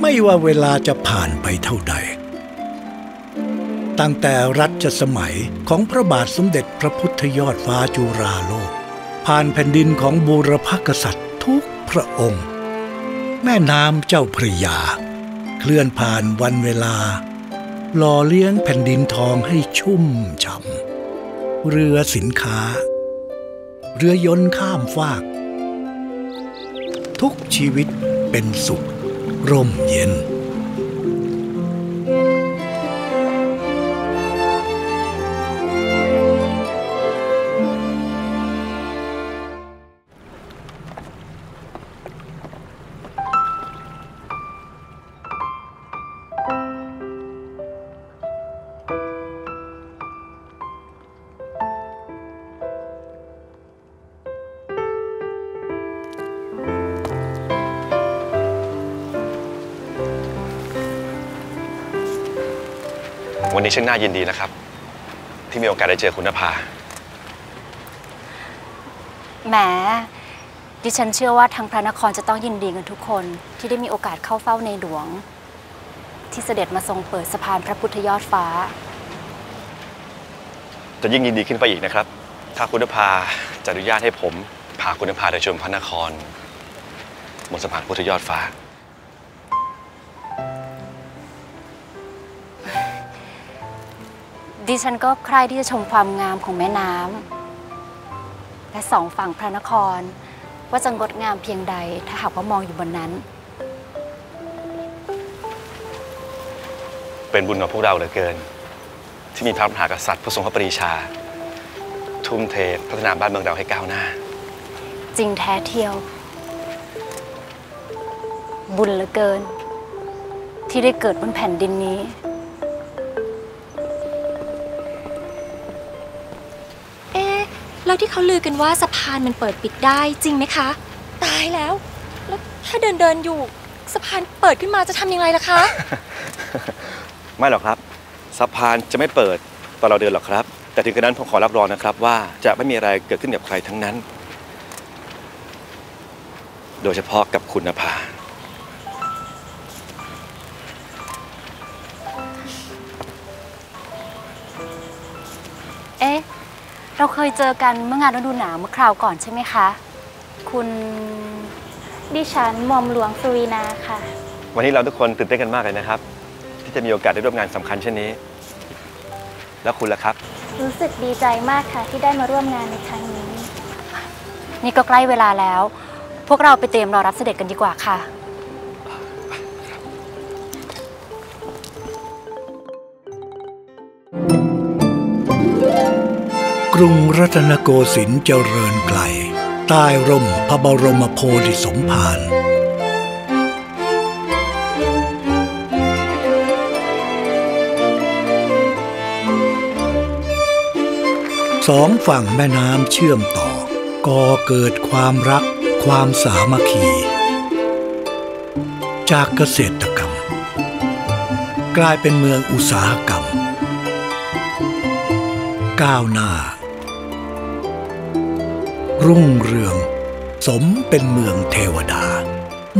ไม่ว่าเวลาจะผ่านไปเท่าใด ตั้งแต่รัชสมัยของพระบาทสมเด็จพระพุทธยอดฟ้าจุราโลก ผ่านแผ่นดินของบูรพกษัตริย์ทุกพระองค์ แม่น้ำเจ้าพระยา เคลื่อนผ่านวันเวลา หล่อเลี้ยงแผ่นดินทองให้ชุ่มฉ่ำเรือสินค้า เรือยนต์ข้ามฟาก ทุกชีวิตเป็นสุข ร่มเย็น วันนี้ช่างน่ายินดีนะครับ ที่มีโอกาสได้เจอคุณนภา แหม ดิฉันเชื่อว่าทางพระนครจะต้องยินดีกันทุกคนที่ได้มีโอกาสเข้าเฝ้าในหลวง ที่เสด็จมาทรงเปิดสะพานพระพุทธยอดฟ้า จะยิ่งยินดีขึ้นไปอีกนะครับ ถ้าคุณนภาจะอนุญาตให้ผมพาคุณนภาไปชมพระนครบนสะพานพุทธยอดฟ้า ดิฉันก็ใคร่ที่จะชมความงามของแม่น้ำและสองฝั่งพระนคร ว่าจะงดงามเพียงใดถ้าหากว่ามองอยู่บนนั้น เป็นบุญของพวกเราเหลือเกิน ที่มีพระมหากษัตริย์ผู้ทรงพระปรีชา ทุ่มเทพัฒนาบ้านเมืองเราให้ก้าวหน้า จริงแท้เที่ยว บุญเหลือเกิน ที่ได้เกิดบนแผ่นดินนี้ แล้วที่เขาลือกันว่าสะพานมันเปิดปิดได้จริงไหมคะ ตายแล้ว แล้วถ้าเดินเดินอยู่สะพานเปิดขึ้นมาจะทำยังไงล่ะคะ ไม่หรอกครับ สะพานจะไม่เปิดตอนเราเดินหรอกครับ แต่ถึงกระนั้นผมขอรับรองนะครับ ว่าจะไม่มีอะไรเกิดขึ้นกับใครทั้งนั้น โดยเฉพาะกับคุณนภา เราเคยเจอกันเมื่องานฤดูหนาวเมื่อคราวก่อนใช่ไหมคะ คุณดิฉันหม่อมหลวงสุวีนาค่ะ วันนี้เราทุกคนตื่นเต้นกันมากเลยนะครับ ที่จะมีโอกาสได้ร่วมงานสำคัญเช่นนี้ แล้วคุณล่ะครับ รู้สึกดีใจมากค่ะ ที่ได้มาร่วมงานในครั้งนี้ นี่ก็ใกล้เวลาแล้ว พวกเราไปเตรียมรอรับเสด็จกันดีกว่าค่ะ รุงรัตนโกสินทร์เจริญไกล ใต้ร่มพระบรมโพธิสมภารสองฝั่งแม่น้ำเชื่อมต่อ ก่อเกิดความรักความสามัคคี จากเกษตรกรรม กลายเป็นเมืองอุตสาหกรรม ก้าวหน้า รุ่งเรือง สมเป็นเมืองเทวดา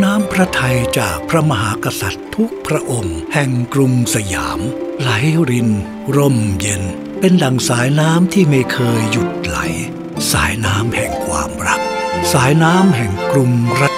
น้ำพระทัยจากพระมหากษัตริย์ทุกพระองค์ แห่งกรุงสยาม ไหลริน ร่มเย็น เป็นดังสายน้ำที่ไม่เคยหยุดไหล สายน้ำแห่งความรัก สายน้ำแห่งกรุงรั